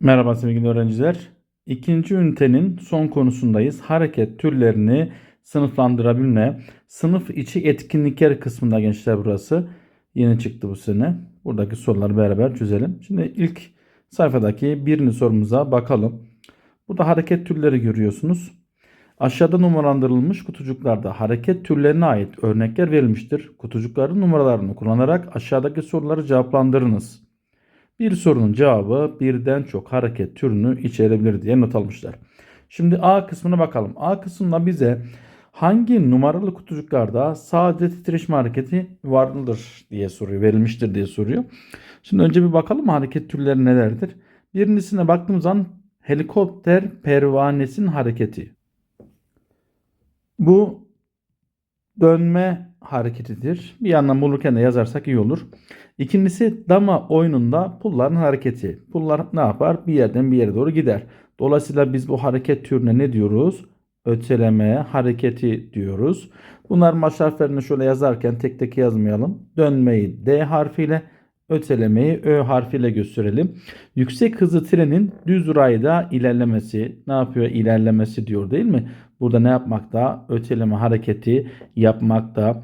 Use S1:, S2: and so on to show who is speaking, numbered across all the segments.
S1: Merhaba sevgili öğrenciler. İkinci ünitenin son konusundayız. Hareket türlerini sınıflandırabilme. Sınıf içi etkinlikler kısmında gençler burası. Yeni çıktı bu sene. Buradaki soruları beraber çözelim. Şimdi ilk sayfadaki birinci sorumuza bakalım. Burada hareket türleri görüyorsunuz. Aşağıda numaralandırılmış kutucuklarda hareket türlerine ait örnekler verilmiştir. Kutucukların numaralarını kullanarak aşağıdaki soruları cevaplandırınız. Bir sorunun cevabı birden çok hareket türünü içerebilir diye not almışlar. Şimdi A kısmına bakalım. A kısmında bize hangi numaralı kutucuklarda sadece titreşim hareketi vardır diye soruyor, verilmiştir diye soruyor. Şimdi önce bir bakalım hareket türleri nelerdir? Birincisine baktığımız zaman helikopter pervanesinin hareketi. Bu dönme hareketidir. Bir yandan bulurken de yazarsak iyi olur. İkincisi dama oyununda pulların hareketi. Pullar ne yapar? Bir yerden bir yere doğru gider. Dolayısıyla biz bu hareket türüne ne diyoruz? Öteleme hareketi diyoruz. Bunlar maç harflerini şöyle yazarken tek tek yazmayalım. Dönmeyi D harfiyle, ötelemeyi Ö harfiyle gösterelim. Yüksek hızlı trenin düz rayda ilerlemesi ne yapıyor? İlerlemesi diyor değil mi? Burada ne yapmakta? Öteleme hareketi yapmakta.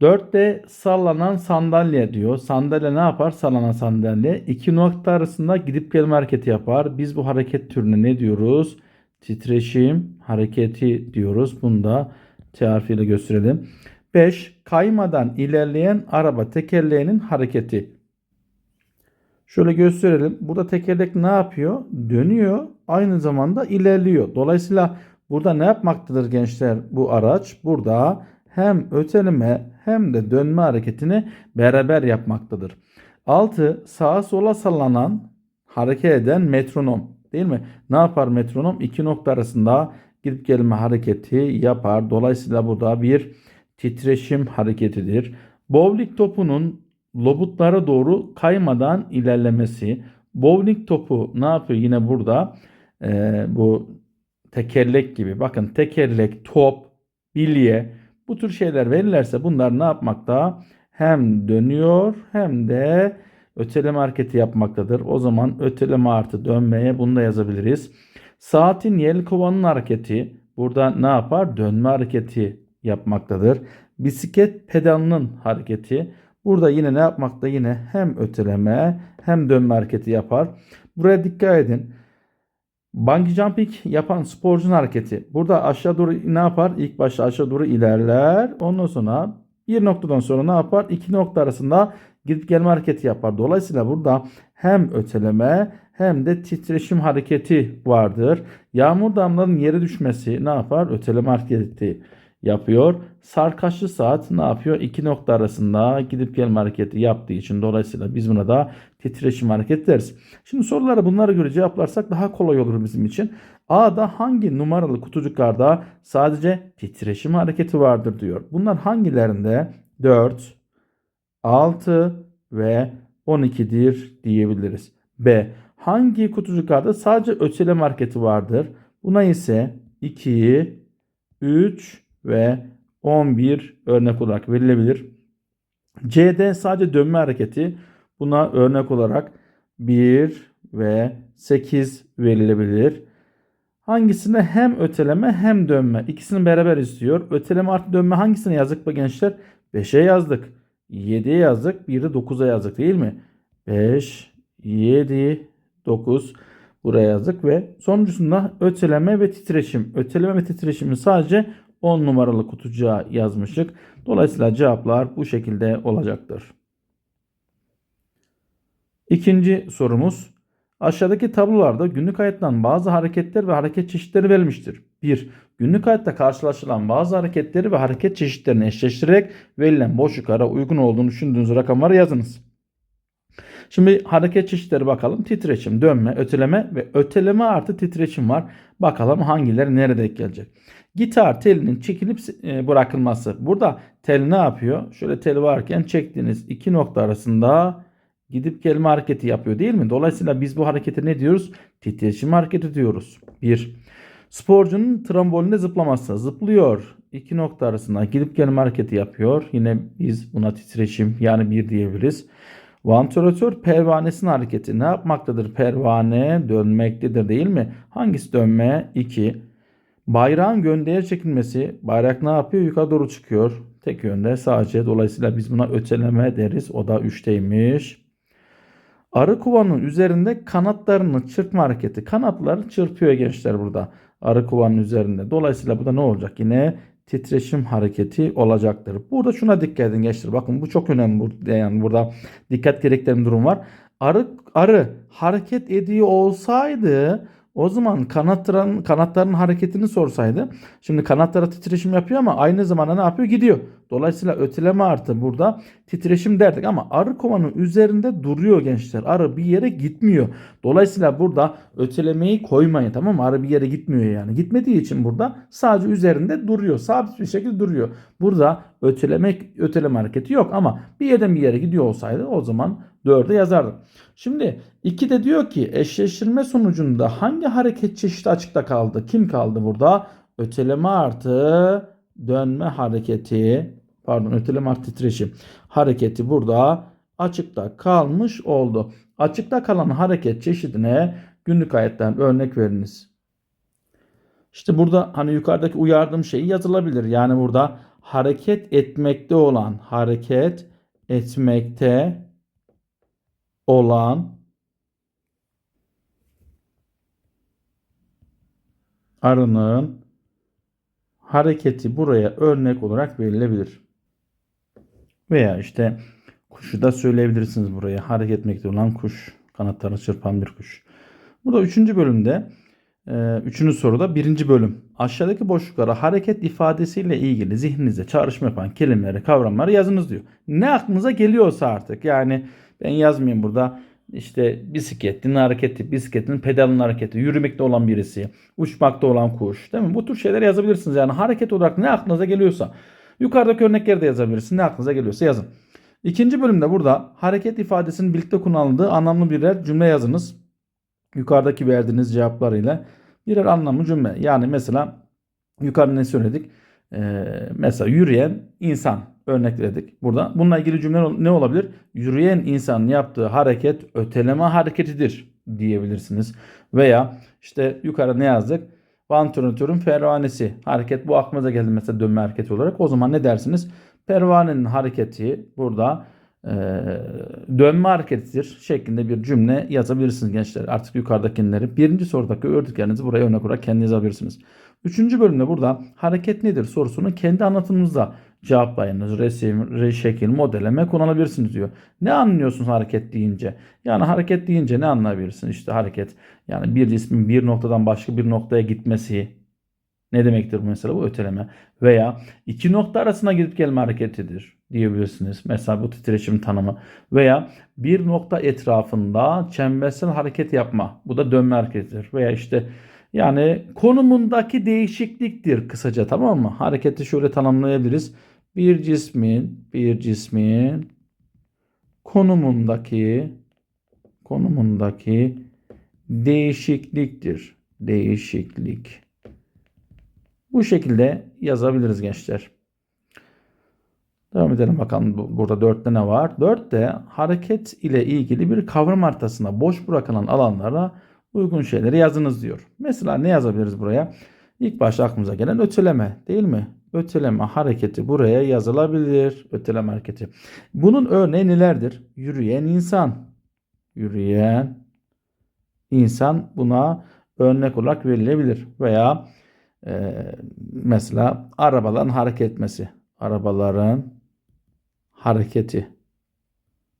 S1: 4'te sallanan sandalye diyor. Sandalye ne yapar? Sallanan sandalye. İki nokta arasında gidip gelme hareketi yapar. Biz bu hareket türüne ne diyoruz? Titreşim hareketi diyoruz. Bunu da T gösterelim. 5. Kaymadan ilerleyen araba tekerleğinin hareketi. Şöyle gösterelim. Burada tekerlek ne yapıyor? Dönüyor. Aynı zamanda ilerliyor. Dolayısıyla burada ne yapmaktadır gençler bu araç? Burada hem öteleme hem de dönme hareketini beraber yapmaktadır. 6. Sağa sola sallanan hareket eden metronom değil mi? Ne yapar metronom? İki nokta arasında gidip gelme hareketi yapar. Dolayısıyla burada bir titreşim hareketidir. Bowling topunun lobutlara doğru kaymadan ilerlemesi. Bowling topu ne yapıyor yine burada? Ee, bu tekerlek gibi. Bakın tekerlek, top, bilye bu tür şeyler verirlerse bunlar ne yapmakta? Hem dönüyor hem de öteleme hareketi yapmaktadır. O zaman öteleme artı dönmeye bunu da yazabiliriz. Saatin yelkovanın hareketi burada ne yapar? Dönme hareketi yapmaktadır. Bisiklet pedalının hareketi burada yine ne yapmakta? Yine hem öteleme hem dönme hareketi yapar. Buraya dikkat edin. Bungee jumping yapan sporcunun hareketi. Burada aşağı doğru ne yapar? İlk başta aşağı doğru ilerler. Ondan sonra bir noktadan sonra ne yapar? İki nokta arasında gidip gelme hareketi yapar. Dolayısıyla burada hem öteleme hem de titreşim hareketi vardır. Yağmur damlarının yere düşmesi ne yapar? Öteleme hareketi yapıyor. Sarkaçlı saat ne yapıyor? İki nokta arasında gidip gelme hareketi yaptığı için dolayısıyla biz buna da titreşim hareket deriz. Şimdi sorulara bunlara göre cevaplarsak daha kolay olur bizim için. A'da hangi numaralı kutucuklarda sadece titreşim hareketi vardır diyor. Bunlar hangilerinde? 4, 6 ve 12'dir diyebiliriz. B. Hangi kutucuklarda sadece öteleme hareketi vardır? Buna ise 2, 3 ve 11 örnek olarak verilebilir. C'de sadece dönme hareketi buna örnek olarak 1 ve 8 verilebilir. Hangisine hem öteleme hem dönme ikisini beraber istiyor. Öteleme artı dönme hangisine yazdık bu gençler? 5'e yazdık. 7'ye yazdık. Bir de 9'a yazdık değil mi? 5, 7, 9 buraya yazdık ve sonuncusunda öteleme ve titreşim. Öteleme ve titreşimi sadece 10 numaralı kutucuğa yazmıştık. Dolayısıyla cevaplar bu şekilde olacaktır. İkinci sorumuz. Aşağıdaki tablolarda günlük hayattan bazı hareketler ve hareket çeşitleri verilmiştir. 1. Günlük hayatta karşılaşılan bazı hareketleri ve hareket çeşitlerini eşleştirerek verilen boşluklara uygun olduğunu düşündüğünüz rakamları yazınız. Şimdi hareket çeşitleri bakalım. Titreşim, dönme, öteleme ve öteleme artı titreşim var. Bakalım hangileri nerede gelecek. Gitar telinin çekilip e, bırakılması. Burada tel ne yapıyor? Şöyle tel varken çektiğiniz iki nokta arasında gidip gelme hareketi yapıyor değil mi? Dolayısıyla biz bu harekete ne diyoruz? Titreşim hareketi diyoruz. 1. Sporcunun trambolinde zıplaması. Zıplıyor. İki nokta arasında gidip gelme hareketi yapıyor. Yine biz buna titreşim yani bir diyebiliriz. Vantilatör pervanesinin hareketi ne yapmaktadır? Pervane dönmektedir değil mi? Hangisi dönme? 2. Bayrağın gönderi çekilmesi. Bayrak ne yapıyor? Yukarı doğru çıkıyor. Tek yönde sadece. Dolayısıyla biz buna öteleme deriz. O da 3'teymiş. Arı kovanın üzerinde kanatlarını çırpma hareketi. Kanatları çırpıyor gençler burada. Arı kovanın üzerinde. Dolayısıyla bu da ne olacak? Yine titreşim hareketi olacaktır. Burada şuna dikkat edin gençler. Bakın bu çok önemli. Yani burada dikkat gerektiren durum var. Arı, arı hareket ediyor olsaydı o zaman kanatların, kanatların hareketini sorsaydı. Şimdi kanatlara titreşim yapıyor ama aynı zamanda ne yapıyor? Gidiyor. Dolayısıyla öteleme artı burada titreşim derdik ama arı kovanın üzerinde duruyor gençler. Arı bir yere gitmiyor. Dolayısıyla burada ötelemeyi koymayın tamam mı? Arı bir yere gitmiyor yani. Gitmediği için burada sadece üzerinde duruyor. Sabit bir şekilde duruyor. Burada öteleme, öteleme hareketi yok ama bir yerden bir yere gidiyor olsaydı o zaman 4'e yazardım. Şimdi 2 de diyor ki eşleştirme sonucunda hangi hareket çeşidi açıkta kaldı? Kim kaldı burada? Öteleme artı dönme hareketi pardon öteleme artı titreşim hareketi burada açıkta kalmış oldu. Açıkta kalan hareket çeşidine günlük hayatten örnek veriniz. İşte burada hani yukarıdaki uyardığım şeyi yazılabilir. Yani burada hareket etmekte olan hareket etmekte olan arının hareketi buraya örnek olarak verilebilir. Veya işte kuşu da söyleyebilirsiniz buraya. Hareket etmekte olan kuş. Kanatlarını çırpan bir kuş. Burada üçüncü bölümde e, üçüncü soruda birinci bölüm. Aşağıdaki boşluklara hareket ifadesiyle ilgili zihninizde çağrışma yapan kelimeleri, kavramları yazınız diyor. Ne aklınıza geliyorsa artık. Yani ben yazmayayım burada işte bisikletin hareketi, bisikletin pedalın hareketi, yürümekte olan birisi, uçmakta olan kuş. Değil mi? Bu tür şeyler yazabilirsiniz. Yani hareket olarak ne aklınıza geliyorsa. Yukarıdaki örnekleri de yazabilirsiniz. Ne aklınıza geliyorsa yazın. İkinci bölümde burada hareket ifadesinin birlikte kullanıldığı anlamlı birer cümle yazınız. Yukarıdaki verdiğiniz cevaplarıyla birer anlamlı cümle. Yani mesela yukarıda ne söyledik? Ee, mesela yürüyen insan örnekledik burada. Bununla ilgili cümle ne olabilir? Yürüyen insanın yaptığı hareket öteleme hareketidir diyebilirsiniz. Veya işte yukarı ne yazdık? Vantilatörün pervanesi. Hareket bu aklımıza geldi mesela dönme hareketi olarak. O zaman ne dersiniz? Pervanenin hareketi burada e, dönme hareketidir şeklinde bir cümle yazabilirsiniz gençler. Artık yukarıdakileri birinci sorudaki ördüklerinizi buraya örnek olarak kendiniz alabilirsiniz. Üçüncü bölümde burada hareket nedir sorusunu kendi anlatımınızda cevaplayınız. Resim, şekil, modelleme kullanabilirsiniz diyor. Ne anlıyorsunuz hareket deyince? Yani hareket deyince ne anlayabilirsiniz? İşte hareket yani bir cismin bir noktadan başka bir noktaya gitmesi ne demektir bu mesela bu öteleme? Veya iki nokta arasına gidip gelme hareketidir diyebilirsiniz. Mesela bu titreşim tanımı. Veya bir nokta etrafında çembersel hareket yapma. Bu da dönme hareketidir. Veya işte yani konumundaki değişikliktir kısaca tamam mı? Hareketi şöyle tanımlayabiliriz. Bir cismin bir cismin konumundaki konumundaki değişikliktir. Değişiklik. Bu şekilde yazabiliriz gençler. Devam edelim bakalım burada 4'te ne var? 4'te hareket ile ilgili bir kavram haritasında boş bırakılan alanlara uygun şeyleri yazınız diyor. Mesela ne yazabiliriz buraya? İlk başta aklımıza gelen öteleme değil mi? Öteleme hareketi buraya yazılabilir. Öteleme hareketi. Bunun örneği nelerdir? Yürüyen insan. Yürüyen insan buna örnek olarak verilebilir. Veya e, mesela arabaların hareket etmesi. Arabaların hareketi.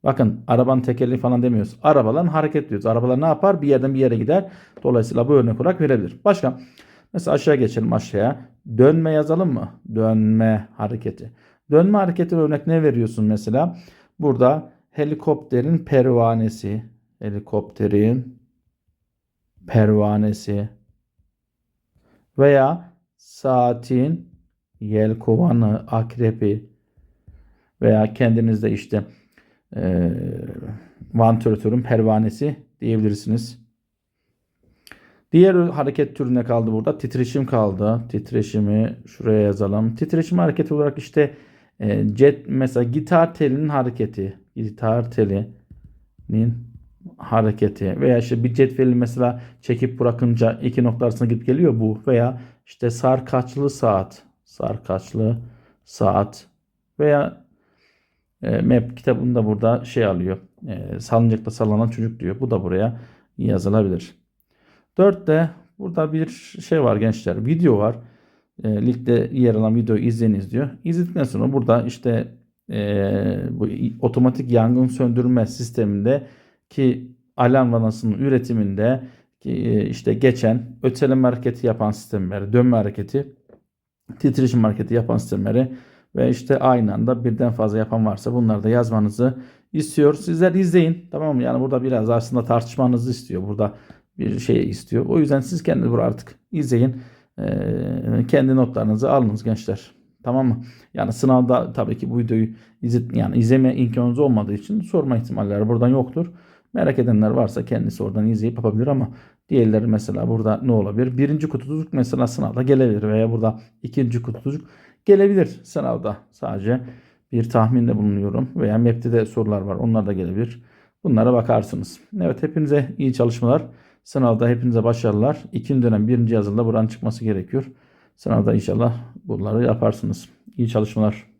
S1: Bakın arabanın tekerleği falan demiyoruz. Arabaların hareket diyoruz. Arabalar ne yapar? Bir yerden bir yere gider. Dolayısıyla bu örnek olarak verebilir. Başka? Mesela aşağı geçelim aşağıya. Dönme yazalım mı? Dönme hareketi. Dönme hareketi örnek ne veriyorsun mesela? Burada helikopterin pervanesi. Helikopterin pervanesi. Veya saatin yelkovanı, akrepi veya kendinizde işte e, vantilatörün pervanesi diyebilirsiniz. Diğer hareket türüne kaldı burada. Titreşim kaldı. Titreşimi şuraya yazalım. Titreşim hareketi olarak işte e, jet mesela gitar telinin hareketi. Gitar teli nin hareketi veya işte bir cetveli mesela çekip bırakınca iki nokta arasında gidip geliyor bu veya işte sarkaçlı saat sarkaçlı saat veya e, map kitabında burada şey alıyor e, salıncakta sallanan çocuk diyor bu da buraya yazılabilir. Dörtte burada bir şey var gençler video var e, linkte yer alan videoyu izleyiniz diyor. İzledikten sonra burada işte e, bu otomatik yangın söndürme sisteminde ki alarm vanasının üretiminde ki e, işte geçen öteleme hareketi yapan sistemleri, dönme hareketi, titreşim hareketi yapan sistemleri ve işte aynı anda birden fazla yapan varsa bunları da yazmanızı istiyor. Sizler izleyin. Tamam mı? Yani burada biraz aslında tartışmanızı istiyor. Burada bir şey istiyor. O yüzden siz kendiniz burada artık izleyin. Ee, kendi notlarınızı alınız gençler. Tamam mı? Yani sınavda tabii ki bu videoyu izlet, yani izleme imkanınız olmadığı için sorma ihtimalleri buradan yoktur. Merak edenler varsa kendisi oradan izleyip yapabilir ama diğerleri mesela burada ne olabilir? Birinci kutucuk mesela sınavda gelebilir veya burada ikinci kutucuk gelebilir sınavda. Sadece bir tahminde bulunuyorum veya MEP'te de sorular var. Onlar da gelebilir. Bunlara bakarsınız. Evet hepinize iyi çalışmalar. Sınavda hepinize başarılar. İkinci dönem birinci yazılıda buranın çıkması gerekiyor. Sınavda inşallah bunları yaparsınız. İyi çalışmalar.